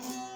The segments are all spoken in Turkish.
Sabahı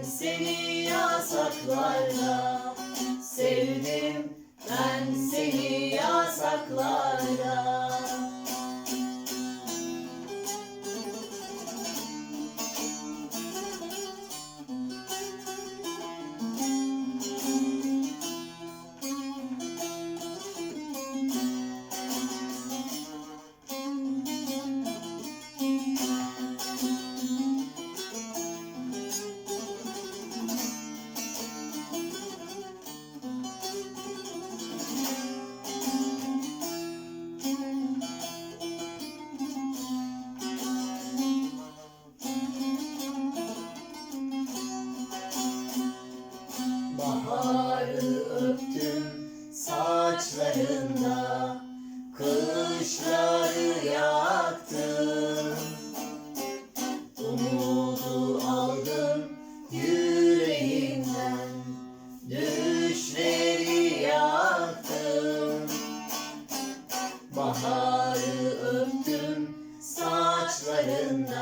seni yasaklarda Sevdim. Ben seni yasaklarda saçlarında Kışları yaktım Umudu aldım yüreğimden Düşleri yaktım. Baharı öptüm saçlarında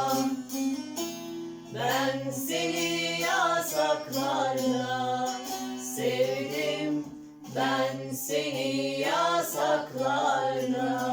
Ben seni yasaklardan